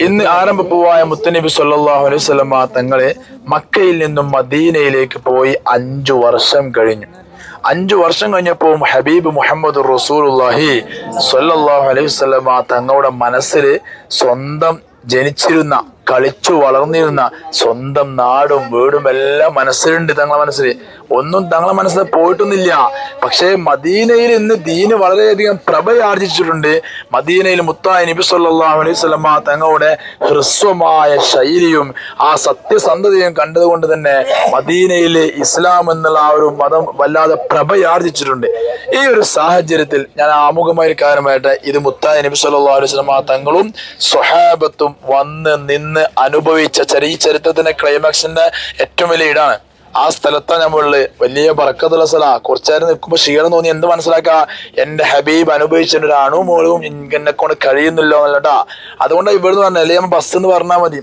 ഇന്ന് ആരംഭപ്പൂവായ മുത്തനബി അലൈഹി വസല്ലമ തങ്ങളെ മക്കയിൽ നിന്നും മദീനയിലേക്ക് പോയി അഞ്ചു വർഷം കഴിഞ്ഞു. അഞ്ചു വർഷം കഴിഞ്ഞപ്പോൾ ഹബീബ് മുഹമ്മദ് റസൂലുള്ളാഹി സല്ലല്ലാഹു അലൈഹി വസല്ലമ തങ്ങളുടെ മനസ്സിൽ സ്വന്തം ജനിച്ചിരുന്ന കളിച്ചു വളർന്നിരുന്ന സ്വന്തം നാടും വീടും എല്ലാം മനസ്സിലുണ്ട് തങ്ങളെ മനസ്സിൽ ഒന്നും തങ്ങളെ മനസ്സിൽ പോയിട്ടൊന്നുമില്ല. പക്ഷേ മദീനയിൽ ഇന്ന് ദീന് വളരെയധികം പ്രഭയാർജിച്ചിട്ടുണ്ട് മദീനയിൽ മുത്തായ നബി സല്ലല്ലാഹു അലൈഹി വസല്ലമ തങ്ങളുടെ ഹ്രസ്വമായ ശൈലിയും ആ സത്യസന്ധതയും കണ്ടതുകൊണ്ട് തന്നെ മദീനയിൽ ഇസ്ലാം എന്നുള്ള ആ ഒരു മതം വല്ലാതെ പ്രഭയാർജിച്ചിട്ടുണ്ട് ഈ ഒരു സാഹചര്യത്തിൽ ഞാൻ ആമുഖമായ കാര്യമായിട്ട് ഇത് മുത്തായ നബി സല്ലാ അലൈഹി വസല്ലമ തങ്ങളും സ്വഹാബത്തും വന്ന് നിന്ന് അനുഭവിച്ച ചെറിയ ചരിത്രത്തിന്റെ ക്ലൈമാക്സിന്റെ ഏറ്റവും വലിയ ഇടാണ് ആ സ്ഥലത്താണ് നമ്മളിൽ വലിയ ബറക്കത്തുള്ള സ്ഥല. കുറച്ചേരം നിൽക്കുമ്പോൾ ക്ഷീണം തോന്നി. എന്ത് മനസ്സിലാക്കാ? എന്റെ ഹബീബ് അനുഭവിച്ചിട്ട് ഒരു അണു മോളും എന്നെ കൊണ്ട് കഴിയുന്നില്ലോ എന്നല്ലട്ടാ. അതുകൊണ്ടാണ് ഇവിടുന്ന് പറഞ്ഞത്. അല്ലെങ്കിൽ നമ്മൾ ബസ് എന്ന് പറഞ്ഞാൽ മതി.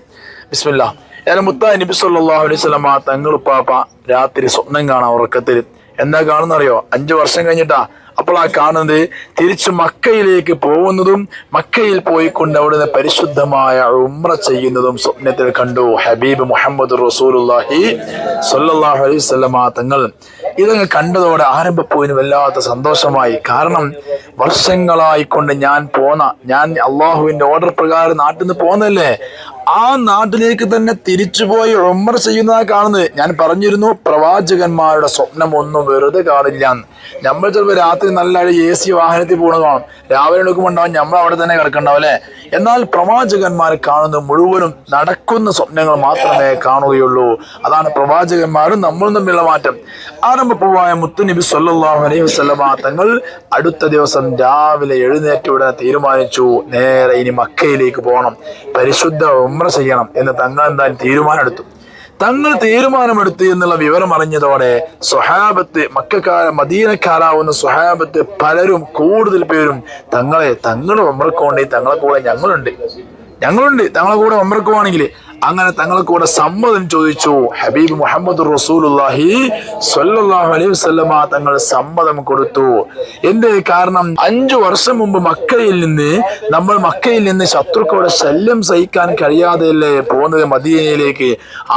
ബിസ്മില്ല. ഞാൻ മുത്ത നബി സല്ലല്ലാഹു അലൈഹി വസല്ലമ തങ്ങൾ ഉപ്പാപ്പ രാത്രി സ്വപ്നം കാണാം ഉറക്കത്തിൽ എന്താ കാണുന്നറിയോ? അഞ്ചു വർഷം കഴിഞ്ഞിട്ടാ. അപ്പോൾ ആ കാണുന്നത് തിരിച്ചു മക്കയിലേക്ക് പോകുന്നതും മക്കയിൽ പോയിക്കൊണ്ട് അവിടുന്ന് പരിശുദ്ധമായ ഉമ്ര ചെയ്യുന്നതും സ്വപ്നത്തിൽ കണ്ടു. ഹബീബ് മുഹമ്മദ് റസൂലുല്ലാഹി സല്ലാഹു അലൈഹി വസല്ലമ തങ്ങൾ ഇതങ്ങ് കണ്ടതോടെ ആരംഭപ്പോയിന് വല്ലാത്ത സന്തോഷമായി. കാരണം വർഷങ്ങളായിക്കൊണ്ട് ഞാൻ പോന്ന ഞാൻ അള്ളാഹുവിന്റെ ഓർഡർ പ്രകാരം നാട്ടിൽ നിന്ന് പോന്നല്ലേ ആ നാട്ടിലേക്ക് തന്നെ തിരിച്ചുപോയി ഉമ്മർ ചെയ്യുന്നതാ കാണുന്നത്. ഞാൻ പറഞ്ഞിരുന്നു പ്രവാചകന്മാരുടെ സ്വപ്നം ഒന്നും വെറുതെ കാണില്ല. നമ്മൾ ചിലപ്പോൾ രാത്രി നല്ല എ സി വാഹനത്തിൽ പോകുന്നത് കാണും. രാവിലെ എടുക്കുമ്പോൾ ഉണ്ടാവും നമ്മൾ അവിടെ തന്നെ കിടക്കണ്ടാവും അല്ലേ? എന്നാൽ പ്രവാചകന്മാർ കാണുന്ന മുഴുവനും നടക്കുന്ന സ്വപ്നങ്ങൾ മാത്രമേ കാണുകയുള്ളൂ. അതാണ് പ്രവാചകന്മാരും നമ്മളും തമ്മിലുള്ള മാറ്റം. ആരംഭപ്പൂവായ മുത്തുനബി സല്ലല്ലാഹു അലൈഹി വസല്ലമ തങ്ങൾ അടുത്ത ദിവസം രാവിലെ എഴുന്നേറ്റ് ഉടനെ തീരുമാനിച്ചു നേരെ ഇനി മക്കയിലേക്ക് പോകണം പരിശുദ്ധ ഉമ്ര ചെയ്യണം എന്ന് തങ്ങൾ എന്തായാലും തീരുമാനമെടുത്തു. തങ്ങൾ തീരുമാനമെടുത്തു എന്നുള്ള വിവരം അറിഞ്ഞതോടെ സ്വഹാബത്ത് മക്കാര മദീനക്കാരാവുന്ന സ്വഹാബത്ത് പലരും കൂടുതൽ പേരും തങ്ങളെ തങ്ങളുടെ ഉമ്രക്കോണ്ടി തങ്ങളെ കൂടെ ഞങ്ങളുണ്ട്. ഞങ്ങളുണ്ട് തങ്ങളെ കൂടെ ഉമ്രക്കുവാണെങ്കിൽ അങ്ങനെ തങ്ങളെ കൂടെ സമ്മതം ചോദിച്ചു. ഹബീബ് മുഹമ്മദ് സ്വല്ലല്ലാഹു അലൈഹി വസല്ലമ തങ്ങൾ സമ്മതം കൊടുത്തു. എന്റെ കാരണം? അഞ്ചു വർഷം മുമ്പ് മക്കയിൽ നിന്ന് നമ്മൾ മക്കയിൽ നിന്ന് ശത്രുക്കളുടെ ശല്യം സഹിക്കാൻ കഴിയാതെയല്ലേ പോകുന്നത് മദീനയിലേക്ക്?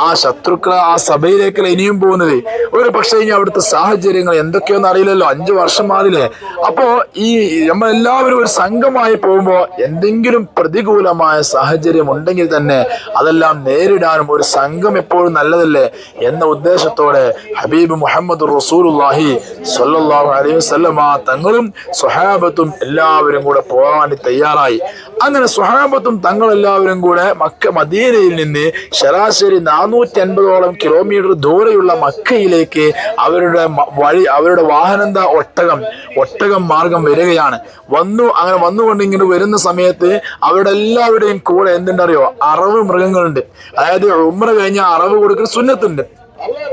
ആ ശത്രുക്കൾ ആ സഭയിലേക്കല്ല ഇനിയും പോകുന്നത്? ഒരു പക്ഷേ ഇനി അവിടുത്തെ സാഹചര്യങ്ങൾ എന്തൊക്കെയൊന്നും അറിയില്ലല്ലോ. അഞ്ചു വർഷം മാറില്ലേ അപ്പോ ഈ നമ്മളെല്ലാവരും ഒരു സംഘമായി പോകുമ്പോൾ എന്തെങ്കിലും പ്രതികൂലമായ സാഹചര്യം ഉണ്ടെങ്കിൽ തന്നെ അതെല്ലാം നേരിടാനും ഒരു സംഘം എപ്പോഴും നല്ലതല്ലേ എന്ന ഉദ്ദേശത്തോടെ ഹബീബ് മുഹമ്മദ് റസൂലുല്ലാഹി സ്വല്ലല്ലാഹു അലൈഹി വസല്ലമ തങ്ങളും സ്വഹാബത്തും എല്ലാവരും കൂടെ പോകാൻ തയ്യാറായി. അങ്ങനെ സ്വഹാബത്തും തങ്ങളെല്ലാവരും കൂടെ മക്ക മദീനയിൽ നിന്ന് ശരാശരി നാനൂറ്റി അൻപതോളം കിലോമീറ്റർ ദൂരെയുള്ള മക്കയിലേക്ക് അവരുടെ വഴി അവരുടെ വാഹനന്ത ഒട്ടകം ഒട്ടകം മാർഗം വരികയാണ്. വന്നു അങ്ങനെ വന്നുകൊണ്ട് ഇങ്ങനെ വരുന്ന സമയത്ത് അവരുടെ എല്ലാവരുടെയും കൂടെ എന്തുണ്ടറിയോ? അറവ് മൃഗങ്ങളുണ്ട്. അതായത് ഉമ്ര കഴിഞ്ഞ അറവ് കൊടുക്കുന്ന സുന്നത്തുണ്ട്.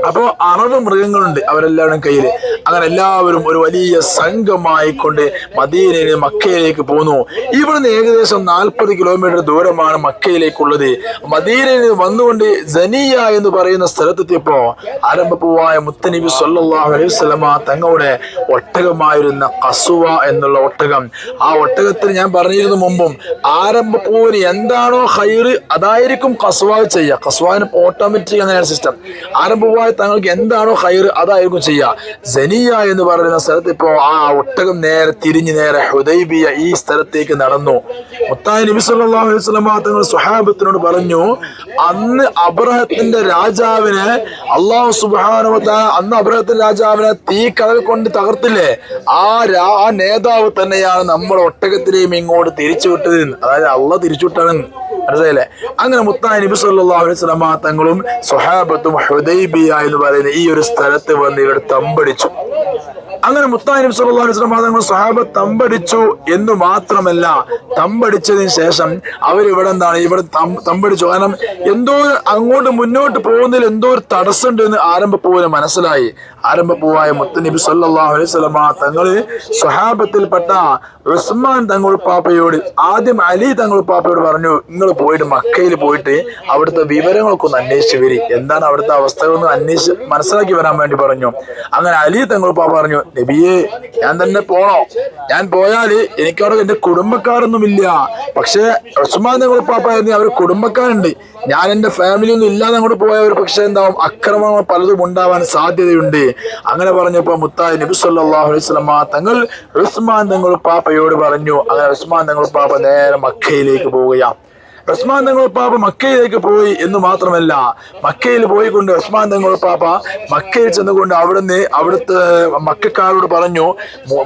അപ്പോ അറബ് മൃഗങ്ങളുണ്ട് അവരെല്ലാവരും കയ്യിൽ അങ്ങനെ എല്ലാവരും ഒരു വലിയ സംഘമായി കൊണ്ട് മദീനയിൽ മക്കയിലേക്ക് പോന്നു. ഇവിടുന്ന് ഏകദേശം നാൽപ്പത് കിലോമീറ്റർ ദൂരമാണ് മക്കയിലേക്കുള്ളത്. മദീനയിൽ വന്നുകൊണ്ട് ജനിയ എന്ന് പറയുന്ന സ്ഥലത്തെത്തിയപ്പോ ആരംഭപ്പൂവായ മുത്തനബി സല്ലാഹു അലൈഹി വസല്ലമ തങ്ങളുടെ ഒട്ടകമായിരുന്ന കസുവ എന്നുള്ള ഒട്ടകം. ആ ഒട്ടകത്തിന് ഞാൻ പറഞ്ഞിരുന്നു മുമ്പും ആരംഭപ്പൂവിന് എന്താണോ ഹൈറ് അതായിരിക്കും കസുവ ചെയ്യുക. കസുവാന് ഓട്ടോമാറ്റിക് അങ്ങനെയാണ് സിസ്റ്റം ആരംഭമായി തങ്ങൾക്ക് എന്താണോ ഹൈർ അതായിരിക്കും ചെയ്യുക ജനിയ എന്ന് പറയുന്ന സ്ഥലത്ത് ഇപ്പോൾ ആ ഒട്ടകം നേരെ തിരിഞ്ഞ് നേരെ ഹുദൈബിയ ഈ സ്ഥലത്തേക്ക് നടന്നു. മുത്തായ നബി സല്ലല്ലാഹു അലൈഹി വസല്ലമ തങ്ങൾ സുഹാബത്തിനോട് പറഞ്ഞു അന്ന് അബ്രഹത്തിന്റെ രാജാവിനെ അള്ളാഹു തആല അന്ന് അബ്രഹത്തിന്റെ രാജാവിനെ തീ കടൽ കൊണ്ട് തകർത്തില്ലേ? ആ രാ ആ നേതാവ് തന്നെയാണ് നമ്മൾ ഒട്ടകത്തിനെയും ഇങ്ങോട്ട് തിരിച്ചു വിട്ടത് അതായത് അള്ള തിരിച്ചു വിട്ടാണ് മനസ്സിലായില്ലേ? അങ്ങനെ മുത്താൻ നബി സല്ലല്ലാഹു അലൈഹി വസല്ലം തങ്ങളും സ്വഹാബത്തും ഹുദൈബിയ എന്ന് പറയുന്ന ഈ ഒരു സ്ഥലത്ത് വന്ന് ഇവിടെ തമ്പടിച്ചു. അങ്ങനെ മുത്താൻ നബി സല്ലല്ലാഹു അലൈഹി വസല്ലം തങ്ങൾ സ്വഹാബ തമ്പടിച്ചു എന്ന് മാത്രമല്ല തമ്പടിച്ചതിന് ശേഷം അവർ ഇവിടെ എന്താണ്? ഇവിടെ തമ്പടിച്ചു. കാരണം എന്തോ അങ്ങോട്ട് മുന്നോട്ട് പോകുന്നതിൽ എന്തോ ഒരു തടസ്സമുണ്ട് എന്ന് ആരംഭ മനസ്സിലായി. ആരംഭപ്പൂവായ മുത്തനബി സല്ലല്ലാഹു അലൈഹി തങ്ങൾ സ്വഹാബത്തിൽപ്പെട്ട ഉസ്മാൻ തങ്ങൾ പാപ്പയോട് ആദ്യം അലി തങ്ങൾ പാപ്പയോട് പറഞ്ഞു നിങ്ങൾ പോയിട്ട് മക്കയിൽ പോയിട്ട് അവിടുത്തെ വിവരങ്ങളൊക്കെ ഒന്ന് അന്വേഷിച്ച് വരി. എന്താണ് അവിടുത്തെ അവസ്ഥകളൊന്നും അന്വേഷിച്ച് മനസ്സിലാക്കി വരാൻ വേണ്ടി പറഞ്ഞു. അങ്ങനെ അലി തങ്ങൾ പാപ്പ പറഞ്ഞു നബിയെ ഞാൻ തന്നെ പോണോ. ഞാൻ പോയാൽ എനിക്കവിടെ എന്റെ കുടുംബക്കാരൊന്നുമില്ല. പക്ഷേ ഉസ്മാൻ തങ്ങൾ പാപ്പായിരുന്നു അവർ കുടുംബക്കാരുണ്ട്. ഞാൻ എന്റെ ഫാമിലി ഒന്നും ഇല്ലാതെ അങ്ങോട്ട് പോയവർ പക്ഷെ എന്താവും? അക്രമങ്ങൾ പലതും ഉണ്ടാവാൻ സാധ്യതയുണ്ട്. അങ്ങനെ പറഞ്ഞപ്പോൾ മുത്തായി നബി സല്ലാഹു അലൈഹി തങ്ങൾ ഉസ്മാൻ തങ്ങൾ പാപ്പയോട് പറഞ്ഞു. അങ്ങനെ ഉസ്മാൻ തങ്ങൾ പാപ്പ നേരെ മക്കയിലേക്ക് പോവുകയാണ്. ഉസ്മാൻ തങ്ങൾ പാപ്പ മക്കയിലേക്ക് പോയി എന്ന് മാത്രമല്ല മക്കയിൽ പോയിക്കൊണ്ട് ഉസ്മാൻ തങ്ങൾ പാപ്പ മക്കയിൽ ചെന്നുകൊണ്ട് അവിടുന്ന് അവിടുത്തെ മക്കാരോട് പറഞ്ഞു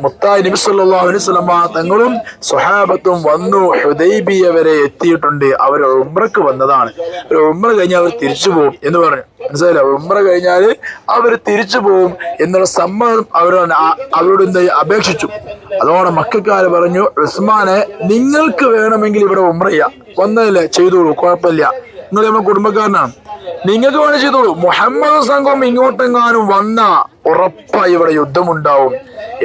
മുത്തായി നബി സല്ലല്ലാഹു അലൈഹി വസല്ലമ തങ്ങളും സ്വഹാബത്തും വന്നു ഹുദൈബിയ വരെ എത്തിയിട്ടുണ്ട് അവർ ഉംറക്ക് വന്നതാണ്. ഒരു ഉംറ കഴിഞ്ഞാൽ അവർ തിരിച്ചു പോകും എന്ന് പറഞ്ഞു. മനസ്സിലായില്ല? ഉംറ കഴിഞ്ഞാൽ അവർ തിരിച്ചു പോകും എന്നുള്ള സമ്മതം അവർ അവരോട് അപേക്ഷിച്ചു. അതോടെ മക്കാര് പറഞ്ഞു ഉസ്മാനെ നിങ്ങൾക്ക് വേണമെങ്കിൽ ഇവിടെ ഉംറ ചെയ്യാം. വന്നതല്ലേ ചെയ്തോളൂ കുഴപ്പമില്ല. നിങ്ങൾ നമ്മുടെ കുടുംബക്കാരനാണ്. നിങ്ങൾക്ക് വേണേ ചെയ്തോളൂ. മുഹമ്മദ് സംഘം ഇങ്ങോട്ടെങ്ങാനും വന്ന ഉറപ്പായി ഇവിടെ യുദ്ധമുണ്ടാവും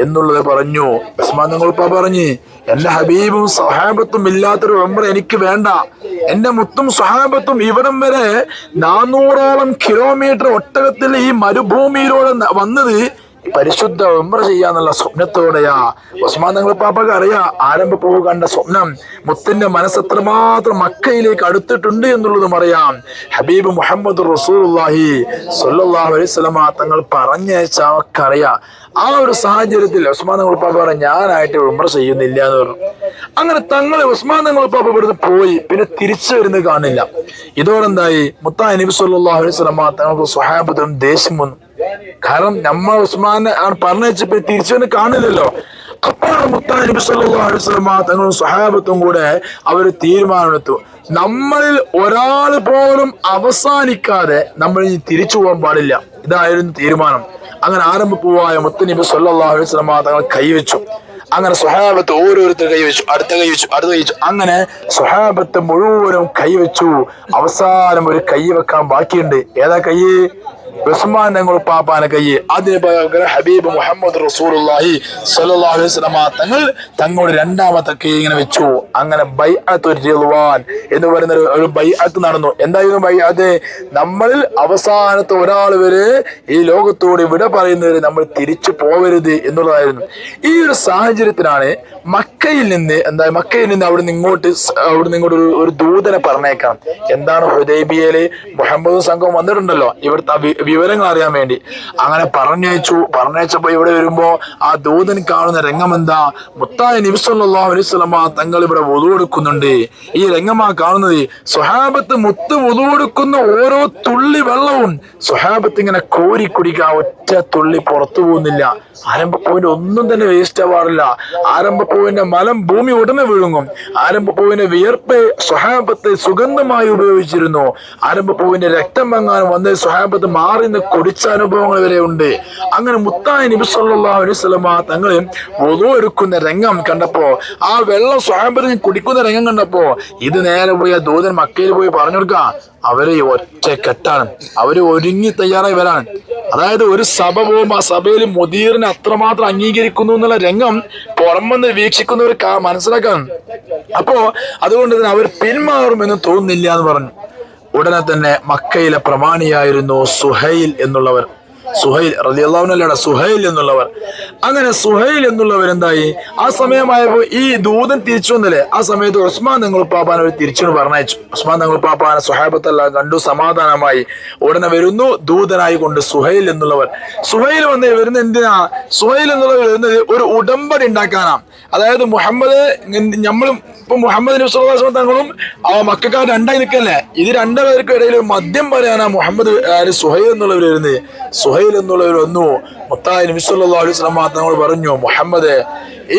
എന്നുള്ളത് പറഞ്ഞു. ഉസ്മാൻ നിങ്ങളിപ്പോ പറഞ്ഞ് എന്റെ ഹബീബും സഹാബത്തും ഇല്ലാത്തൊരു മെമ്പർ എനിക്ക് വേണ്ട. എന്റെ മുത്തും സഹാബത്തും ഇവിടം വരെ നാനൂറോളം കിലോമീറ്റർ ഒട്ടകത്തിൽ ഈ മരുഭൂമിയിലൂടെ വന്നത് പരിശുദ്ധ ഉമ്ര ചെയ്യാന്നുള്ള സ്വപ്നത്തോടെയാ. ഉസ്മാൻ നിങ്ങൾ പാപ്പക്ക് അറിയാ ആരംഭ പോവ് കണ്ട സ്വപ്നം മുത്തിന്റെ മനസ്സ് എത്രമാത്രം മക്കയിലേക്ക് അടുത്തിട്ടുണ്ട് എന്നുള്ളതും അറിയാം. ഹബീബ് മുഹമ്മദ് അലൈഹി വസല്ലമ തങ്ങൾ പറഞ്ഞയച്ച അവർക്കറിയാം ആ ഒരു സാഹചര്യത്തിൽ ഉസ്മാൻ നിങ്ങൾ പാപ്പ പറഞ്ഞു ഞാനായിട്ട് ഉമ്ര ചെയ്യുന്നില്ല എന്ന് പറഞ്ഞു. അങ്ങനെ തങ്ങൾ ഉസ്മാൻ നിങ്ങൾ പാപ്പ ഇവിടുന്ന് പോയി പിന്നെ തിരിച്ചു വരുന്നത് കാണില്ല ഇതോടെന്തായി മുത്താ നബി സല്ലല്ലാഹു അലൈഹി തങ്ങൾക്ക് സ്വഹാബത്തും ദേഷ്യം വന്നു. കാരണം നമ്മൾ ഉസ്മാനെ ആണ് പറഞ്ഞപ്പോ തിരിച്ചു തന്നെ കാണില്ലല്ലോ. അപ്പോഴാണ് മുത്താനബി സല്ലാസ്ലമ തങ്ങളും സ്വഹാബത്തും കൂടെ അവർ തീരുമാനമെടുത്തു. നമ്മളിൽ ഒരാൾ പോലും അവസാനിക്കാതെ നമ്മൾ ഇനി തിരിച്ചു പോകാൻ പാടില്ല. ഇതായിരുന്നു തീരുമാനം. അങ്ങനെ ആരംഭപ്പൂവായ മുത്തനബി സല്ലല്ലാഹു അലൈഹി വസല്ലമ തങ്ങൾ കൈവച്ചു. അങ്ങനെ സ്വഹാബത്ത് ഓരോരുത്തർ കൈവച്ചു അടുത്ത കൈവച്ചു അടുത്ത കൈവച്ചു. അങ്ങനെ സ്വഹാബത്ത് മുഴുവനും കൈവച്ചു. അവസാനം ഒരു കൈ വെക്കാൻ ബാക്കിയുണ്ട്. ഏതാ കൈ? ഉസ്മാൻ തങ്ങൾ പാപ്പാന കയ്യെ. അതിന് പകരം ഹബീബ് മുഹമ്മദ് റസൂലുള്ളാഹി സ്വല്ലല്ലാഹു അലൈഹി വസല്ലമ തങ്ങൾ തങ്ങളുടെ രണ്ടാമത്തെ കൈ ഇങ്ങനെ വെച്ചു. അങ്ങനെ ബൈഅത്തു റിദ്വാൻ എന്ന് പറയുന്ന ഒരു- ബൈഅത്ത് നടന്നു. എന്തായിരുന്നു ബൈഅത്ത്? നമ്മളിൽ അവസാനത്തെ ഒരാൾ വരെ ഈ ലോകത്തോട് വിട പറയുന്നവരെ നമ്മൾ തിരിച്ചു പോവരുത് എന്നുള്ളതായിരുന്നു. ഈ ഒരു സാഹചര്യത്തിലാണ് മക്കയിൽ നിന്ന് എന്താ മക്കയിൽ നിന്ന് അവിടെ നിന്ന് ഇങ്ങോട്ട് അവിടെ നിന്ന് ഇങ്ങോട്ട് ഒരു ദൂതനെ പറഞ്ഞേക്കാം എന്താണ് ഹുദൈബിയയിൽ മുഹമ്മദ് സംഘം വന്നിട്ടുണ്ടല്ലോ. ഇവിടുത്തെ വിവരങ്ങൾ അറിയാൻ വേണ്ടി. അങ്ങനെ പറഞ്ഞയച്ചു. പറഞ്ഞയച്ചപ്പോ ഇവിടെ വരുമ്പോ ആ ദൂതൻ കാണുന്ന രംഗം എന്താ മുത്തായ അലൈവലമ തങ്ങൾ ഇവിടെ വധു കൊടുക്കുന്നുണ്ട്. ഈ രംഗമാ കാണുന്നത് സ്വഹാബത്ത് മുത്ത് വധു കൊടുക്കുന്ന ഓരോ തുള്ളി വെള്ളവും സ്വഹാബത്ത് ഇങ്ങനെ കോരി കുടിക്കുക ഒറ്റ തുള്ളി പുറത്തു പോകുന്നില്ല. ആരംഭ പോയിന്റ് ഒന്നും തന്നെ വേസ്റ്റ് ആവാറില്ല. ആരംഭ ആരംഭപ്പൂവിന്റെ മലം ഭൂമി ഉടനെ വിഴുങ്ങും. ആരംഭ പോവിന്റെ വിയർപ്പ് സ്വഹാബത്തെ സുഗന്ധമായി ഉപയോഗിച്ചിരുന്നു. ആരംഭ പോവിന്റെ രക്തം വങ്ങാനും വന്ന് സ്വഹാബത്ത് മാറി നിന്ന് കുടിച്ച അനുഭവങ്ങൾ വരെ ഉണ്ട്. അങ്ങനെ മുത്തായ നബി തങ്ങൾ ഒതു ഒരുക്കുന്ന രംഗം കണ്ടപ്പോ ആ വെള്ളം സ്വയംഭരം കുടിക്കുന്ന രംഗം കണ്ടപ്പോ ഇത് നേരെ പോയി ആ ദൂതൻ മക്കയിൽ പോയി പറഞ്ഞു കൊടുക്കാം അവർ ഒറ്റ കെട്ടാണ്. അവർ ഒരുങ്ങി തയ്യാറായി വരാൻ അതായത് ഒരു സഭ പോകുമ്പോൾ ആ സഭയിൽ മുദീറിനെ അത്രമാത്രം അംഗീകരിക്കുന്നു എന്നുള്ള രംഗം പുറമെന്ന് വീക്ഷിക്കുന്നവർ മനസ്സിലാക്കാൻ അപ്പോ അതുകൊണ്ട് തന്നെ അവർ പിന്മാറുമെന്ന് തോന്നുന്നില്ല എന്ന് പറഞ്ഞു. ഉടനെ തന്നെ മക്കയിലെ പ്രമാണിയായിരുന്നു സുഹൈൽ എന്നുള്ളവർ. സുഹൈൽ റലിയല്ലാവുന്നല്ലട സുഹൈൽ എന്നുള്ളവർ. അങ്ങനെ സുഹൈൽ എന്നുള്ളവർ എന്തായി? ആ സമയമായപ്പോ ഈ ദൂതൻ തിരിച്ചു വന്നില്ലേ? ആ സമയത്ത് ഉസ്മാൻ നിങ്ങൾ പാപ്പാൻ അവർ തിരിച്ചു പറഞ്ഞയച്ചു. ഉസ്മാൻ നിങ്ങൾ പാപ്പാനെ സുഹൈബത്തെല്ലാം കണ്ടു സമാധാനമായി. ഉടനെ വരുന്നു ദൂതനായി കൊണ്ട് സുഹൈൽ എന്നുള്ളവർ. സുഹൈൽ വന്ന് വരുന്ന എന്തിനാ? സുഹൈൽ എന്നുള്ളവർ വരുന്നത് ഒരു ഉടമ്പടി ഉണ്ടാക്കാനാ. അതായത് മുഹമ്മദ് നമ്മളും ഇപ്പൊ മുഹമ്മദ് നബി തങ്ങളും ആ മക്കാർ രണ്ടായി നിൽക്കല്ലേ ഇത് രണ്ടുപേർക്കും ഇടയിൽ മദ്യം പറയാനാ മുഹമ്മദ് സുഹൈൽ എന്നുള്ളവർ വരുന്നത്. സുഹൈൽ എന്നുള്ളവർ വന്നു. മുത്തായി അലൈഹി വസല്ലം തങ്ങൾ പറഞ്ഞു മുഹമ്മദ്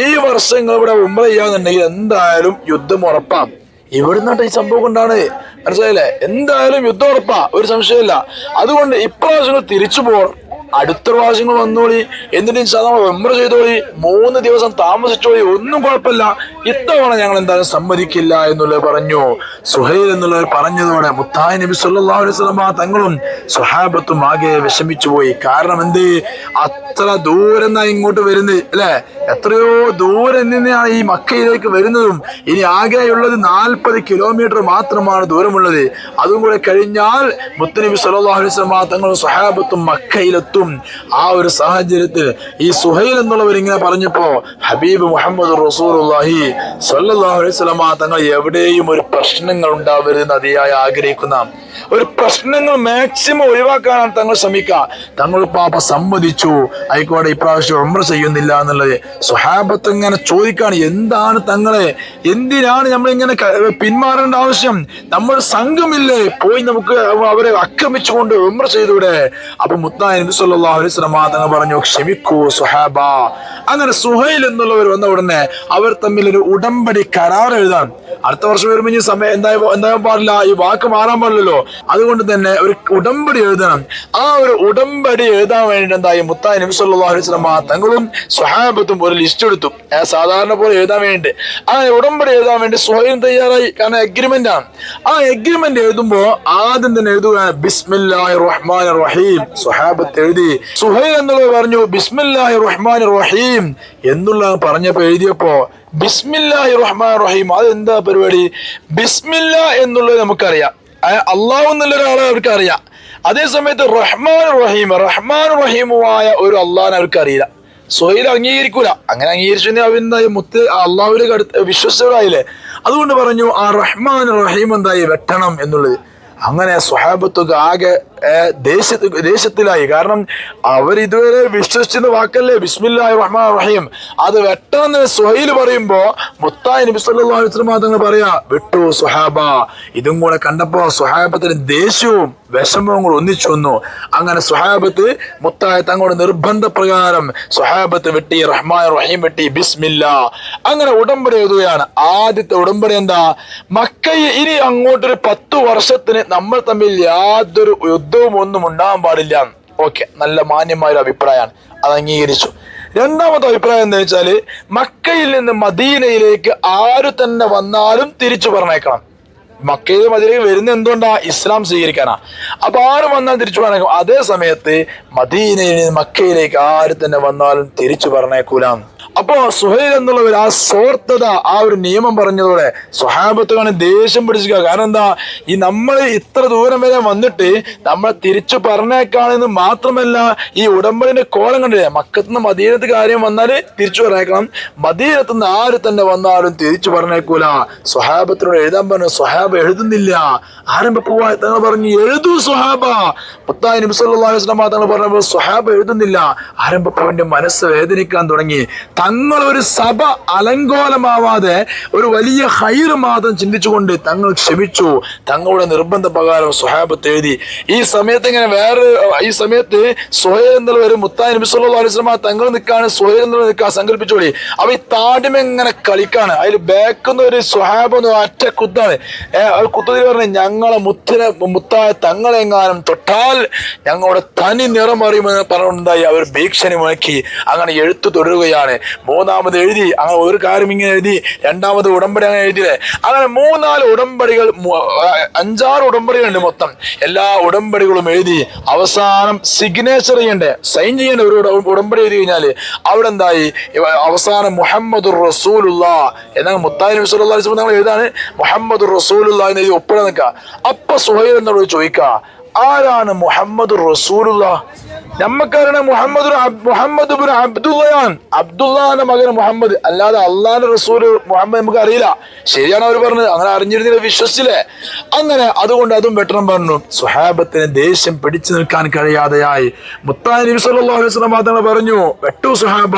ഈ വർഷങ്ങൾ ഇവിടെ ഉംറ ചെയ്യാന്നുണ്ടെങ്കിൽ എന്തായാലും യുദ്ധം ഉറപ്പാം. ഇവിടുന്നാട്ട് ഈ സംഭവം കൊണ്ടാണ്. മനസ്സിലായില്ലേ? എന്തായാലും യുദ്ധം ഉറപ്പാ. ഒരു സംശയമില്ല അതുകൊണ്ട് ഇപ്രാവശ്യങ്ങൾ തിരിച്ചു പോകണം അടുത്ത പ്രാവശ്യങ്ങൾ വന്നോളി. എന്നിട്ട് സാധാരണ റിമെമ്പർ ചെയ്തോളി. മൂന്ന് ദിവസം താമസിച്ചോളി. ഒന്നും കുഴപ്പമില്ല. ഇത്തവണ ഞങ്ങൾ എന്തായാലും സമ്മതിക്കില്ല എന്നുള്ളത് പറഞ്ഞു. സുഹൈൽ എന്നുള്ളത് പറഞ്ഞതോടെ മുത്തായി നബി സല്ലല്ലാഹു അലൈഹി വസല്ലം തങ്ങളും സുഹാബത്തും ആകെ വിഷമിച്ചു പോയി. കാരണം എന്ത്? അത്ര ദൂരം നിന്നാണ് ഇങ്ങോട്ട് വരുന്നത് അല്ലെ? എത്രയോ ദൂരം നിന്നാണ് ഈ മക്കയിലേക്ക് വരുന്നതും. ഇനി ആകെയുള്ളത് നാൽപ്പത് കിലോമീറ്റർ മാത്രമാണ് ദൂരമുള്ളത്. അതും കൂടെ കഴിഞ്ഞാൽ മുത്തനബി സല്ലല്ലാഹു അലൈഹി വസല്ലം തങ്ങളും സുഹാബത്തും മക്കയിലെത്തും. ആ ഒരു സാഹചര്യത്തിൽ ഈ സുഹൈൽ എന്നുള്ളവർ ഇങ്ങനെ പറഞ്ഞപ്പോ ഹബീബ് മുഹമ്മദ് റസൂർഹി സല്ലല്ലാഹു അലൈഹി തങ്ങൾ എവിടെയും ഒരു പ്രശ്നങ്ങൾ ഉണ്ടാവരുതെന്ന് അതിയായി ആഗ്രഹിക്കുന്ന ഒരു പ്രശ്നങ്ങൾ മാക്സിമം ഒഴിവാക്കാനാണ് തങ്ങൾ ശ്രമിക്കുക. തങ്ങൾ പാപ്പ സമ്മതിച്ചു. ആയിക്കോട്ടെ ഇപ്രാവശ്യം ഉമ്ര ചെയ്യുന്നില്ല എന്നുള്ളത് സുഹാബത്ത് ഇങ്ങനെ ചോദിക്കാണ് എന്താണ് തങ്ങളെ എന്തിനാണ് നമ്മൾ ഇങ്ങനെ പിന്മാറേണ്ട ആവശ്യം? നമ്മൾ സംഘമില്ലേ? പോയി നമുക്ക് അവരെ ആക്രമിച്ചുകൊണ്ട് ഉമ്ര ചെയ്തൂടെ അപ്പൊ മുത്താൻ നബി സല്ലല്ലാഹു അലൈഹി പറഞ്ഞു ക്ഷമിക്കൂ സുഹാബ. അങ്ങനെ സുഹൈൽ എന്നുള്ളവർ വന്ന ഉടനെ അവർ തമ്മിൽ ഒരു ഉടമ്പടി കരാർ എഴുതാൻ. അടുത്ത വർഷം വരുമ്പോൾ ഇനി സമയം എന്തായ എന്തായാൻ പാടില്ല ഈ വാക്ക് മാറാൻ പാടില്ലല്ലോ. അതുകൊണ്ട് തന്നെ ഒരു ഉടമ്പടി എഴുതണം. ആ ഒരു ഉടമ്പടി എഴുതാൻ വേണ്ടി എന്തായി? മുത്തായി നബി സല്ലല്ലാഹു അലൈഹി തങ്ങളും സ്വഹാബത്തും ഒരു ലിസ്റ്റ് എടുത്തു. സാധാരണ പോലെ എഴുതാൻ വേണ്ടി ആ ഉടമ്പടി എഴുതാൻ വേണ്ടി സുഹൈലും തയ്യാറായി. കാരണം എഗ്രിമെന്റ് ആണ്. ആ എഗ്രിമെന്റ് എഴുതുമ്പോൾ ആദ്യം തന്നെ എഴുതുകയാണ് ബിസ്മില്ലാഹി റഹ്മാൻ റഹീം. സ്വഹാബത്ത് എഴുതി. സുഹൈൽ എന്നുള്ളത് പറഞ്ഞു ബിസ്മില്ലാഹി റഹ്മാൻ റഹീം എന്നുള്ള പറഞ്ഞപ്പോ എഴുതിയപ്പോ ബിസ്മില്ലാഹി റഹ്മാൻ റഹീം അതെന്താ പരിപാടി? ബിസ്മില്ല എന്നുള്ളത് നമുക്കറിയാം. അള്ളാഹു എന്നുള്ള ഒരാളെ അവർക്ക് അറിയാം അതേ സമയത്ത് റഹ്മാൻ റഹീം റഹ്മാൻ റഹീമുമായ ഒരു അള്ളാഹിനെ അവർക്ക് അറിയില്ല സുഹൈൽ അംഗീകരിക്കൂല. അങ്ങനെ അംഗീകരിച്ചു അവൻ എന്തായി മുത്ത് അള്ളാഹുലേക്ക് അടുത്ത് വിശ്വസ്തരായില്ലേ? അതുകൊണ്ട് പറഞ്ഞു ആ റഹ്മാൻ റഹീം എന്തായി? വെട്ടണം എന്നുള്ളത്. അങ്ങനെ സ്വഹാബത്തൊക്കെ ആകെ ദേശത്ത് ദേശത്തിലായി. കാരണം അവർ ഇതുവരെ വിശ്വസിച്ചിരുന്ന വാക്കല്ലേ? ബിസ്മില്ലാഹി റഹ്മാൻ റഹീം. അത് വെട്ടാന്ന് സുഹൈൽ പറയുമ്പോ മുത്തായി നബി പറയാ വിട്ടു സുഹാബ. ഇതും കൂടെ കണ്ടപ്പോ സുഹാബത്തിന് ദേഷ്യവും വിഷമവും കൂടെ ഒന്നിച്ചു വന്നു. അങ്ങനെ സുഹാബത്ത് മുത്തായ തങ്ങളുടെ നിർബന്ധ പ്രകാരം സുഹാബത്ത് വെട്ടി റഹ്മാൻ റഹീം വെട്ടി ബിസ്മില്ല. അങ്ങനെ ഉടമ്പടി എഴുതുകയാണ്. ആദ്യത്തെ ഉടമ്പടി എന്താ? മക്കയെ ഇനി അങ്ങോട്ടൊരു പത്തു വർഷത്തിന് നമ്മൾ തമ്മിൽ യാതൊരു യുദ്ധവും ഒന്നും ഉണ്ടാകാൻ പാടില്ല. ഓക്കെ നല്ല മാന്യമായ ഒരു അഭിപ്രായമാണ്. അത് അംഗീകരിച്ചു. രണ്ടാമത്തെ അഭിപ്രായം എന്താ വെച്ചാൽ മക്കയിൽ നിന്ന് മദീനയിലേക്ക് ആര് തന്നെ വന്നാലും തിരിച്ചു പറഞ്ഞേക്കണം മക്കയിൽ മദീനയിൽ വരുന്ന എന്തുകൊണ്ടാ? ഇസ്ലാം സ്വീകരിക്കാനാ. അപ്പൊ ആര് വന്നാൽ തിരിച്ചു പറഞ്ഞേക്കും അതേ സമയത്ത് മദീനയിൽ നിന്ന് മക്കയിലേക്ക് ആര് തന്നെ വന്നാലും തിരിച്ചു പറഞ്ഞേക്കൂലാം അപ്പോ സുഹൈൽ എന്നുള്ളവർ ആ സോർത്തത ആ ഒരു നിയമം പറഞ്ഞതോടെ സ്വഹാബത്ത് കാണി ദേഷ്യം പിടിച്ചിരിക്കുക. കാരണം എന്താ? ഈ നമ്മൾ ഇത്ര ദൂരം വരെ വന്നിട്ട് നമ്മൾ തിരിച്ചു പറഞ്ഞേക്കാണെന്ന് മാത്രമല്ല ഈ ഉടമ്പടിന്റെ കോലം കണ്ടില്ലേ? മക്കത്തുനിന്ന് മദീനത്ത് കാര്യം വന്നാൽ തിരിച്ചു പറഞ്ഞേക്കണം. മദീനത്ത് നിന്ന് ആര് തന്നെ വന്നാലും തിരിച്ചു പറഞ്ഞേക്കൂല. സ്വഹാബത്തിനോട് എഴുതാൻ പറഞ്ഞു സ്വഹാബ എഴുതുന്നില്ല. ആരംഭ പോവാ തങ്ങൾ പറഞ്ഞു എഴുതൂ സ്വഹാബ. മുത്തായി നബി സല്ലല്ലാഹു അലൈഹി വസല്ലം തങ്ങൾ പറഞ്ഞപ്പോൾ സ്വഹാബ എഴുതുന്നില്ല. ആരംഭപ്പവന്റെ മനസ്സ് വേദനിക്കാൻ തുടങ്ങി. തങ്ങൾ ഒരു സഭ അലങ്കോലമാവാതെ ഒരു വലിയ ഹൈറ് മാത്രം ചിന്തിച്ചുകൊണ്ട് തങ്ങൾ ക്ഷമിച്ചു. തങ്ങളുടെ നിർബന്ധ പ്രകാരം സ്വഹാബത്ത് എഴുതി. ഈ സമയത്ത് ഇങ്ങനെ വേറെ ഈ സമയത്ത് സുഹൈൽ എന്നുള്ള ഒരു മുത്തായി നബി വസല്ലം തങ്ങൾ നിൽക്കാണ് സുഹൈൽ എന്നുള്ള നിൽക്കാൻ സങ്കല്പിച്ചോളി അപ്പൊ ഈ താടിമ ഇങ്ങനെ കളിക്കാണ്. അതിൽ ബാക്കുന്ന ഒരു സുഹാബ് എന്ന് ഒറ്റ കുത്താണ്. അത് കുത്തതിൽ പറഞ്ഞ ഞങ്ങളെ മുത്തിനെ മുത്തായ തങ്ങളെങ്ങാനും തൊട്ടാൽ ഞങ്ങളുടെ തനി നിറം അറിയുമെന്ന് പറഞ്ഞുണ്ടായി അവർ ഭീഷണി മുഴക്കി. അങ്ങനെ എഴുത്തു തുടരുകയാണ്. മൂന്നാമത് എഴുതി അങ്ങനെ ഒരു കാര്യം ഇങ്ങനെ എഴുതി രണ്ടാമത് ഉടമ്പടി അങ്ങനെ എഴുതിയില്ലേ? അങ്ങനെ മൂന്നാൽ ഉടമ്പടികൾ അഞ്ചാറ് ഉടമ്പടികളുണ്ട് മൊത്തം. എല്ലാ ഉടമ്പടികളും എഴുതി അവസാനം സിഗ്നേച്ചർ ചെയ്യണ്ടേ? സൈൻ ചെയ്യേണ്ട ഒരു ഉടമ്പടി എഴുതി കഴിഞ്ഞാൽ അവിടെ എന്തായി? അവസാനം മുഹമ്മദ് റസൂലുള്ള എന്നാൽ മുത്തായി നബി നമ്മൾ എഴുതാണ്. മുഹമ്മദ് റസൂലുള്ള എന്ന് എഴുതി ഒപ്പിടാൻ നിൽക്കുക. അപ്പൊ സുഹൈൽ എന്നോട് ചോദിക്കുക ആരാണ് മുഹമ്മദ് റസൂലുള്ള? നമ്മക്കറിയണം മുഹമ്മദ് മുഹമ്മദ് അബ്ദുള്ളയാണ്. അബ്ദുള്ളാന്റെ മകൻ മുഹമ്മദ്. അല്ലാതെ അള്ളാന്റെ റസൂൽ മുഹമ്മദ് നമുക്ക് അറിയില്ല. ശരിയാണ് അവർ പറഞ്ഞത്. അങ്ങനെ അറിഞ്ഞിരുന്നില്ല വിശ്വസിച്ചില്ലേ? അങ്ങനെ അതുകൊണ്ട് അതും വെട്ടണം പറഞ്ഞു. സുഹാബത്തിന് ദേഷ്യം പിടിച്ചു നിൽക്കാൻ കഴിയാതെയായി. മുത്താൻ നബി സല്ലല്ലാഹു അലൈഹി വസല്ലം പറഞ്ഞു. വെട്ടു സുഹാബ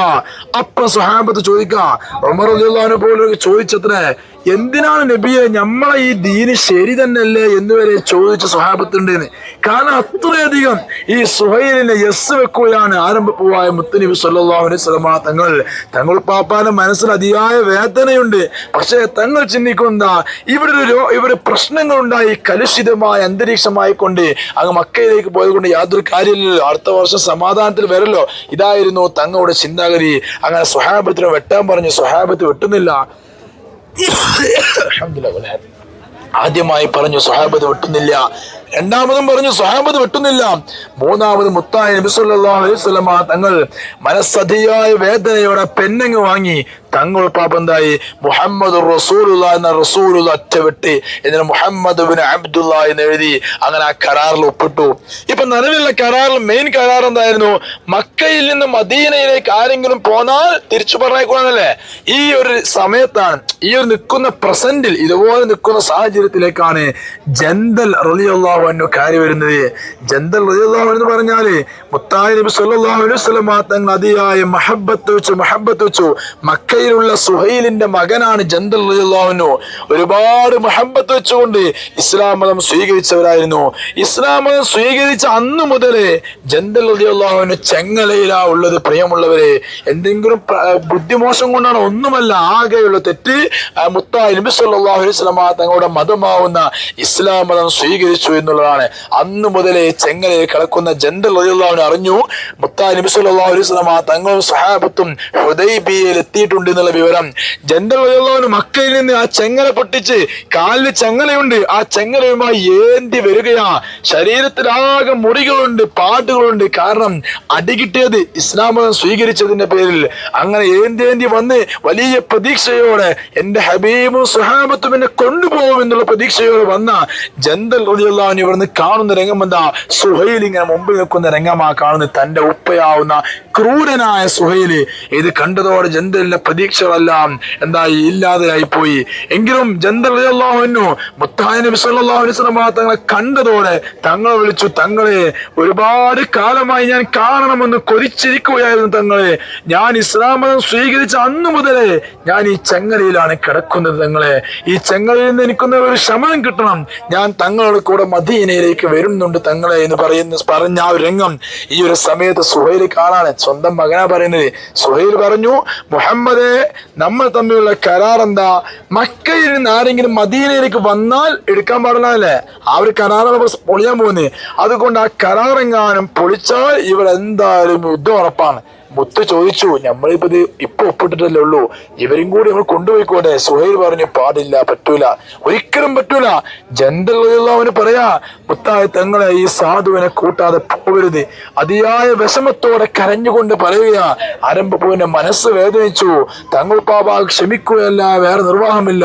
അപ്പൊ സുഹാബത്ത് ചോദിക്കാം ഉമർ റളിയല്ലാഹു ചോദിച്ചത്രേ എന്തിനാണ് നബിയെ നമ്മളെ ഈ ദീന് ശരി തന്നെയല്ലേ എന്ന് വരെ ചോദിച്ച സുഹാബത്തുണ്ടെന്ന് കാരണം അത്രയധികം ഈ സുഹൈലിന് തന്നെ യെസ് വെക്കുകയാണ്. പോവായ മുത്തനബി സല്ലല്ലാഹു അലൈഹി വസല്ലമ തങ്ങൾ. തങ്ങൾ പാപ്പാന്റെ മനസ്സിൽ അതിയായ വേദനയുണ്ട്. പക്ഷേ തങ്ങൾ ചിന്തിക്കുന്ന ഇവിടെ ഒരു ഇവിടെ പ്രശ്നങ്ങളുണ്ടായി കലുഷിതമായ അന്തരീക്ഷമായി കൊണ്ട് അങ്ങ് മക്കയിലേക്ക് പോയത് കൊണ്ട് യാതൊരു കാര്യമില്ലല്ലോ. അടുത്ത വർഷം സമാധാനത്തിൽ വരല്ലോ. ഇതായിരുന്നു തങ്ങളുടെ ചിന്താഗതി. അങ്ങനെ സ്വഹാബത്തിനെ വെട്ടാൻ പറഞ്ഞു. സ്വഹാബത്ത് വെട്ടുന്നില്ല. ആദ്യമായി പറഞ്ഞു സ്വഹാബത്ത് വെട്ടുന്നില്ല. രണ്ടാമതും പറഞ്ഞു സ്വഹാബത്ത് വെട്ടുന്നില്ല. മൂന്നാമത് മുത്തായ നബി സല്ലല്ലാഹു അലൈഹി വസല്ലമ തങ്ങൾ മനസ്സധിയായ വേദനയോടെ പെന്നങ്ങ് വാങ്ങി തങ്ങൾ പാപന്തായി മുഹമ്മദ് റസൂലുള്ള എന്ന റസൂലുള്ള വെട്ടി എന്നിട്ട് മുഹമ്മദ് ബിൻ അബ്ദുള്ള എന്ന് എഴുതി അങ്ങനെ ആ കരാറിൽ ഒപ്പിട്ടു. ഇപ്പൊ നിലവിലുള്ള കരാറിൽ മെയിൻ കരാർ എന്തായിരുന്നു? മക്കയിൽ നിന്ന് മദീനയിലേക്ക് ആരെങ്കിലും പോന്നാൽ തിരിച്ചു പറഞ്ഞേക്കണമെന്നല്ലേ ഈ ഒരു സമയത്താണ് ഈ ഒരു നിൽക്കുന്ന പ്രസന്റിൽ ഇതുപോലെ നിൽക്കുന്ന സാഹചര്യത്തിലേക്കാണ് ജന്തൽ റളിയല്ലാഹു അൻഹു കാര്യം വരുന്നത്. ജന്തൽ എന്ന് പറഞ്ഞാൽ മുത്തായ നബി വസല്ലം തങ്ങൾ അതിയായ മഹബത്ത് വെച്ചു മഹബത്ത് വെച്ചു. മക്കയിലുള്ള സുഹൈലിന്റെ മകനാണ് ജന്തൽ റളിയല്ലാഹു അൻഹു. ഒരുപാട് മഹബത്ത് വെച്ചുകൊണ്ട് ഇസ്ലാം മതം സ്വീകരിച്ചവരായിരുന്നു. ഇസ്ലാം മതം സ്വീകരിച്ച അന്ന് മുതലേ ജന്തൽ റളിയല്ലാഹു അൻഹു ചെങ്ങലയിലാ ഉള്ളത് പ്രിയമുള്ളവരെ. എന്തെങ്കിലും ബുദ്ധിമോശം കൊണ്ടാണ് ഒന്നുമല്ല ആകെയുള്ള തെറ്റ് മുത്തായി നബി സല്ലാഹു അലൈഹി വസല്ലം തങ്ങളുടെ മതമാവുന്ന ഇസ്ലാം മതം സ്വീകരിച്ചു എന്നുള്ളതാണ് അന്ന് മുതലേ ചെങ്ങലയിൽ കിടക്കുന്ന ജന്തൽ റളിയല്ലാഹു അറിഞ്ഞു. മുത്താ നബി സല്ലല്ലാഹു അലൈഹി വസല്ലം തങ്ങളും സഹാബത്തും ഹുദൈബിയയിൽ എത്തിയിട്ടുണ്ട് എന്നുള്ള വിവരം. ജന്തൽ റളിയല്ലാഹു മക്കയിൽ നിന്ന് ആ ചെങ്ങല പൊട്ടിച്ച് കാലിൽ ചെങ്ങലയുണ്ട്. ആ ചെങ്ങലയുമായി ഏന്തി വരികയാ. ശരീരത്തിലാകെ മുറികളുണ്ട് പാട്ടുകളുണ്ട് കാരണം അടികിട്ടിയത് ഇസ്ലാം മതം സ്വീകരിച്ചതിന്റെ പേരിൽ. അങ്ങനെ ഏന്തേന്തി ഏന്തി വന്ന് വലിയ പ്രതീക്ഷയോടെ എന്റെ ഹബീബും സുഹാബത്തും എന്നെ കൊണ്ടുപോകും എന്നുള്ള പ്രതീക്ഷയോടെ വന്ന ജന്തൽ റളിയല്ലാഹു ഇവിടുന്ന് കാണുന്ന രംഗം എന്താ? സുഹൈൽ ഇങ്ങനെ മുമ്പിൽ നിൽക്കുന്ന രംഗമാ കാണുന്നത് തന്റെ ഉപ്പയാവുന്ന ക്രൂരനായ സുഹൈൽ ഇത് കണ്ടതോടെ ജന്തലിന്റെ പ്രതീക്ഷകളെല്ലാം എന്തായി ഇല്ലാതെയായി പോയി എങ്കിലും ജന്തലാഹുനു മുത്തായ നബി തങ്ങളെ കണ്ടതോടെ തങ്ങളെ വിളിച്ചു തങ്ങളെ ഒരുപാട് കാലമായി ഞാൻ കാണണമെന്ന് കൊതിച്ചിരിക്കുകയായിരുന്നു തങ്ങളെ. ഞാൻ ഇസ്ലാം മതം സ്വീകരിച്ച അന്നു മുതലേ ഞാൻ ഈ ചെങ്ങലയിലാണ് കിടക്കുന്നത് തങ്ങളെ. ഈ ചെങ്ങലയിൽ നിന്ന് എനിക്കൊന്ന് ഒരു ശമനം കിട്ടണം. ഞാൻ തങ്ങളുടെ കൂടെ മദീനയിലേക്ക് വരുന്നുണ്ട് തങ്ങളെ എന്ന് പറയുന്ന പറഞ്ഞ ആ രംഗം ഈ ഒരു സമയത്ത് സുഹൈൽ കാണാണ് സ്വന്തം മകനാ പറയുന്നത്. സുഹൈൽ പറഞ്ഞു മുഹമ്മദേ നമ്മൾ തമ്മിലുള്ള കരാർ എന്താ? മക്കയിൽ നിന്ന് ആരെങ്കിലും മദീനയിലേക്ക് വന്നാൽ എടുക്കാൻ പാടില്ല അല്ലേ? ആ ഒരു കരാറാണ് പൊളിയാൻ പോകുന്നത്. അതുകൊണ്ട് ആ കരാറെങ്ങാനും പൊളിച്ചാൽ ഇവർ എന്തായാലും യുദ്ധം ഉറപ്പാണ്. മുത്ത് ചോദിച്ചു നമ്മളിപ്പോ ഇപ്പൊ ഒപ്പിട്ടിട്ടല്ലേ ഉള്ളൂ? ഇവരും കൂടി നമ്മൾ കൊണ്ടുപോയിക്കോട്ടെ. സുഹൈൽ പറഞ്ഞു പാടില്ല പറ്റൂല. ഒരിക്കലും പറ്റൂല. ജന്തലുള്ളവന് പറയാ മുത്തായ തങ്ങളെ ഈ സാധുവിനെ കൂട്ടാതെ പോകരുത്. അതിയായ വിഷമത്തോടെ കരഞ്ഞുകൊണ്ട് പറയുക അരമ്പപ്പൂവിന്റെ മനസ്സ് വേദനിച്ചു. തങ്ങൾ പാപ ക്ഷമിക്കുകയല്ല വേറെ നിർവാഹമില്ല.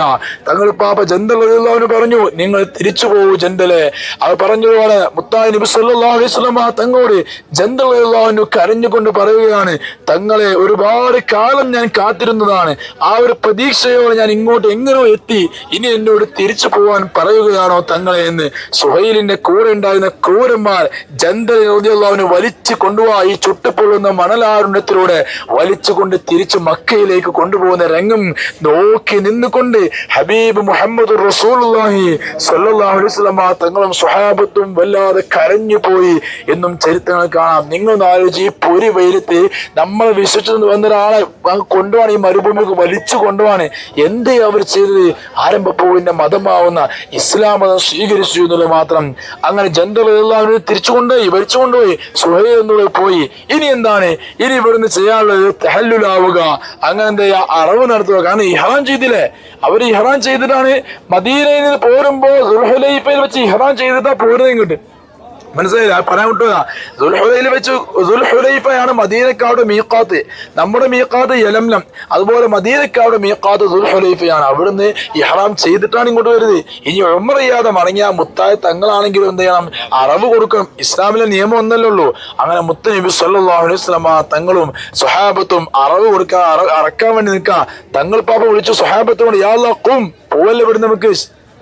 തങ്ങൾ പാപ ജന്തലുള്ളവന് പറഞ്ഞു നിങ്ങൾ തിരിച്ചു പോകൂ ജന്തലെ അത് പറഞ്ഞതുപോലെ മുത്തായ നബി സല്ലല്ലാഹു അലൈഹി വസല്ലമ തങ്ങളോട് ജന്തലുള്ളവനു കരഞ്ഞുകൊണ്ട് പറയുകയാണ് തങ്ങളെ ഒരുപാട് കാലം ഞാൻ കാത്തിരുന്നതാണ്. ആ ഒരു പ്രതീക്ഷയോടെ ഞാൻ ഇങ്ങോട്ട് എങ്ങനെയോ എത്തി. ഇനി എന്നോട് തിരിച്ചു പോവാൻ പറയുകയാണോ തങ്ങളെ എന്ന്. സുഹൈലിന്റെ കൂടെ ഉണ്ടായിരുന്ന ക്രൂരന്മാർ ജന്തലിനെ വലിച്ചു കൊണ്ടുപോവാ. ഈ ചുട്ടുപൊള്ളുന്ന മണലാരുണ്യത്തിലൂടെ വലിച്ചുകൊണ്ട് തിരിച്ചു മക്കയിലേക്ക് കൊണ്ടുപോകുന്ന രംഗം നോക്കി നിന്നുകൊണ്ട് ഹബീബ് മുഹമ്മദ് റസൂലുള്ളാഹി സ്വല്ലല്ലാഹു അലൈഹി വസല്ലം തങ്ങളും സുഹാബത്തും വല്ലാതെ കരഞ്ഞു പോയി എന്നും ചരിത്രങ്ങൾ കാണാം. നിങ്ങൾ ആലോചിച്ച് ഈ പൊരി വെയിലത്ത് നമ്മളെ വിശ്വസിച്ചു വന്ന ഒരാളെ കൊണ്ടുപോകണം ഈ മരുഭൂമിക്ക് വലിച്ചു കൊണ്ടുപോകണം എന്തേ അവർ ചെയ്തത്? ആരംഭപ്പൂവിന്റെ മതമാവുന്ന ഇസ്ലാം മതം സ്വീകരിച്ചു എന്നുള്ളത് മാത്രം. അങ്ങനെ ജനറൽ കൊണ്ടുപോയി വലിച്ചു കൊണ്ടുപോയി സുഹൈൽ എന്നുള്ളത് പോയി. ഇനി എന്താണ്? ഇനി ഇവിടുന്ന് ചെയ്യാനുള്ളത് തെഹല്ലുലാവുക. അങ്ങനെ എന്താ? അറിവ് നടത്തുക. കാരണം ഇഹ്റാൻ ചെയ്തില്ലേ? അവർ ഇഹ്റാൻ ചെയ്തിട്ടാണ് മദീനയിൽ നിന്ന് പോരുമ്പോൾ വെച്ച് ഇഹ്റാൻ ചെയ്തിട്ടാ പോരുന്നത് ഇങ്ങോട്ട്. മനസ്സിലായില്ല? പറയാൻ വിട്ടുക ദുൽഹുലയിൽ വെച്ച് ദുൽഹുലൈഫയാണ് മദീനക്കാരുടെ മീക്കാത്ത് നമ്മുടെ മീക്കാത്ത് യലംലം. അതുപോലെ മദീനക്കാരുടെ മീക്കാത്ത് ദുൽഹുലൈഫയാണ്. അവിടുന്ന് ഇഹ്റാം ചെയ്തിട്ടാണ് ഇങ്ങോട്ട് വരുന്നത്. ഇനി ഉമർ മടങ്ങിയ മുത്തായ തങ്ങളാണെങ്കിലും എന്ത് ചെയ്യണം? അറവ് കൊടുക്കണം. ഇസ്ലാമിലെ നിയമം ഒന്നല്ലേ ഉള്ളൂ. അങ്ങനെ മുത്ത നബി സല്ലാഹു അലൈഹി വസല്ലമ തങ്ങളും സുഹാബത്തും അറവ് കൊടുക്കാൻ അറക്കാൻ വേണ്ടി നിൽക്കുക തങ്ങൾ പാപ്പ വിളിച്ചു സുഹാബത്തോട് യാ ഖും. പോവല്ലേ ഇവിടെ നമുക്ക്?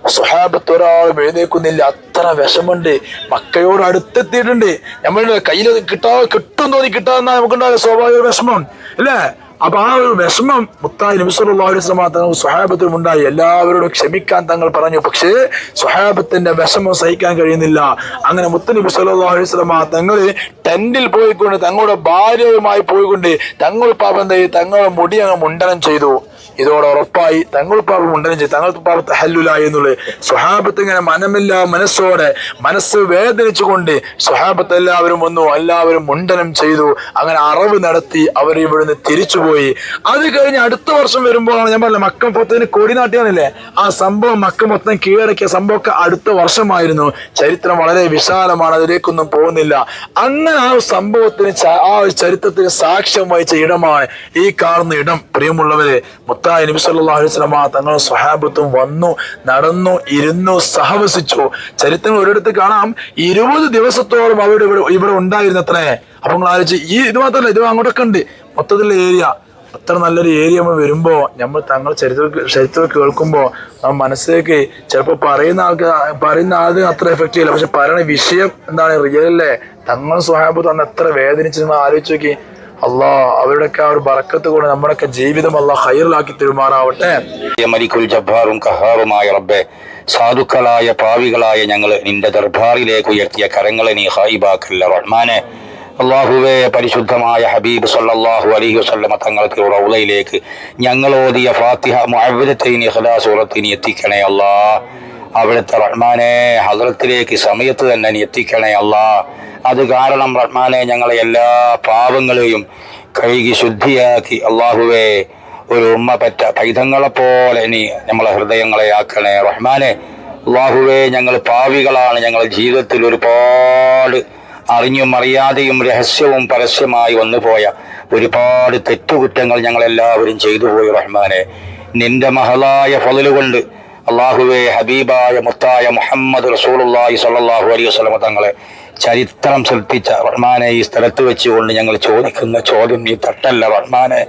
സ്വഹാബത്ത് ഒരാളും എഴുന്നേക്കുന്നില്ല അത്ര വിഷമുണ്ട് മക്കയോട് അടുത്തെത്തിയിട്ടുണ്ട്. നമ്മളുടെ കയ്യിൽ കിട്ടാ കിട്ടും തോന്നി കിട്ടാന്നാ നമുക്കുണ്ടായ സ്വാഭാവിക വിഷമം. അല്ലേ? അപ്പൊ ആ ഒരു വിഷമം മുത്തായി നബിസ്വല്ലാസ്ലമ തങ്ങൾ സ്വഹാബത്തിനും ഉണ്ടായി. എല്ലാവരോടും ക്ഷമിക്കാൻ തങ്ങൾ പറഞ്ഞു. പക്ഷേ സ്വഹാബത്തിന്റെ വിഷമം സഹിക്കാൻ കഴിയുന്നില്ല. അങ്ങനെ സല്ലല്ലാഹു അലൈഹി വസല്ലമ തങ്ങൾ ടെന്റിൽ പോയിക്കൊണ്ട് തങ്ങളുടെ ഭാര്യയുമായി പോയിക്കൊണ്ട് തങ്ങൾ പാപം എന്ത് തങ്ങളുടെ മുടി അങ്ങ് മുണ്ടനം ചെയ്തു. ഇതോടെ ഉറപ്പായി തങ്ങൾ പാപം ഉണ്ടെന്ന് തങ്ങൾ പാപം തഹല്ലുലായി എന്നുള്ളത് സ്വഹാബത്ത് ഇങ്ങനെ മനമില്ല മനസ്സോടെ മനസ്സ് വേദനിച്ചുകൊണ്ട് സ്വഹാബത്ത് എല്ലാവരും വന്നു എല്ലാവരും മുണ്ടനം ചെയ്തു. അങ്ങനെ അറിവ് നടത്തി അവർ ഇവിടുന്ന് തിരിച്ചുപോയി. അത് കഴിഞ്ഞ് അടുത്ത വർഷം വരുമ്പോഴാണ് ഞാൻ പറഞ്ഞത് മക്കം പൊത്തതിന് കൊടി നാട്ടിയാണല്ലേ ആ സംഭവം മക്ക മൊത്തം കീഴടക്കിയ സംഭവമൊക്കെ അടുത്ത വർഷമായിരുന്നു. ചരിത്രം വളരെ വിശാലമാണ് അതിലേക്കൊന്നും പോകുന്നില്ല. അങ്ങനെ ആ സംഭവത്തിന് ആ ചരിത്രത്തിന് സാക്ഷ്യം വഹിച്ച ഇടമാണ് ഈ കാണുന്ന ഇടം. പ്രിയമുള്ളവരെ മുത്തായി നബി സല്ലല്ലാഹു അലൈഹി വസല്ലമ തങ്ങളും സ്വഹാബത്തും വന്നു നടന്നു ഇരുന്നു സഹവസിച്ചു. ചരിത്രം ഒരിടത്ത് കാണാം ഇരുപത് ദിവസത്തോളം അവിടെ ഇവിടെ ഇവിടെ ഉണ്ടായിരുന്നത്രേ. അപ്പൊ നിങ്ങൾ ആലോചിച്ച് ഈ ഇത് മാത്രമല്ല ഇത് അങ്ങോട്ടൊക്കെ ഉണ്ട്. മൊത്തത്തിലുള്ള ഏരിയ. അത്ര നല്ലൊരു ഏരിയ നമ്മൾ വരുമ്പോ നമ്മൾ തങ്ങൾ ചരിത്ര ചരിത്രം കേൾക്കുമ്പോ നമ്മൾ മനസ്സിലേക്ക് ചിലപ്പോൾ പറയുന്ന ആൾക്ക് പറയുന്ന ആൾ അത്ര എഫക്റ്റ് ചെയ്യില്ല പക്ഷെ പറയുന്ന വിഷയം എന്താണ് റിയൽ അല്ലേ? തങ്ങൾ സ്വഹാബത്ത് അന്ന് എത്ര വേദനിച്ച് നിങ്ങൾ ആലോചിച്ച് നോക്കി. അള്ളാ അവരുടെയൊക്കെ ആ ഒരു ബറക്കത്ത് കൊണ്ട് നമ്മുടെയൊക്കെ ജീവിതം അള്ളാഹ് ഹൈറിലാക്കി തെരുമാറാവട്ടെ. മലിക്കുൽ ജബ്ബാറും കഹാറുമായ സാധുക്കളായ പാവികളായ ഞങ്ങൾ നിന്റെ ദർബാറിലേക്ക് ഉയർത്തിയ കരങ്ങളെ നീ ഹൈബാക്കല്ല റഹ്മാനെ. അള്ളാഹുവെ പരിശുദ്ധമായ ഹബീബ് സല്ലാഹു അലഹി വസ്ലമ തങ്ങൾക്ക് റൗളയിലേക്ക് ഞങ്ങൾ ഓതിയ ഫാത്തിഹ മുഅവ്വദത്തൈനി ഇഖ്ലാസൂറത്തിനി എത്തിക്കണേ അല്ലാ അവിടുത്തെ റഹ്മാനെ ഹദ്റത്തിലേക്ക് സമയത്ത് തന്നെ എത്തിക്കണേ അല്ലാ. അത് കാരണം റഹ്മാനെ ഞങ്ങളെ എല്ലാ പാവങ്ങളെയും കഴുകി ശുദ്ധിയാക്കി അള്ളാഹുവേ ഒരു ഉമ്മ പറ്റ പൈതങ്ങളെപ്പോലെ നീ നമ്മളെ ഹൃദയങ്ങളെ ആക്കണേ റഹ്മാനെ. അള്ളാഹുവേ ഞങ്ങൾ പാവികളാണ് ഞങ്ങളുടെ ജീവിതത്തിൽ ഒരുപാട് അറിഞ്ഞും അറിയാതെയും രഹസ്യവും പരസ്യമായി വന്നുപോയ ഒരുപാട് തെറ്റുകുറ്റങ്ങൾ ഞങ്ങളെല്ലാവരും ചെയ്തു പോയി റഹ്മാനെ. നിന്റെ മഹളായ ഫലലുകൊണ്ട് അള്ളാഹുവെ ഹബീബായ മുത്തായ മുഹമ്മദ് റസൂലുള്ളാഹി സ്വല്ലല്ലാഹു അലൈഹി വസല്ലമ തങ്ങളെ ചരിത്രം സൃഷ്ടിച്ച റഹ്മാനെ ഈ സ്ഥലത്ത് വെച്ചുകൊണ്ട് ഞങ്ങൾ ചോദിക്കുന്ന ചോദ്യം ഈ തട്ടല്ല റഹ്മാനെ.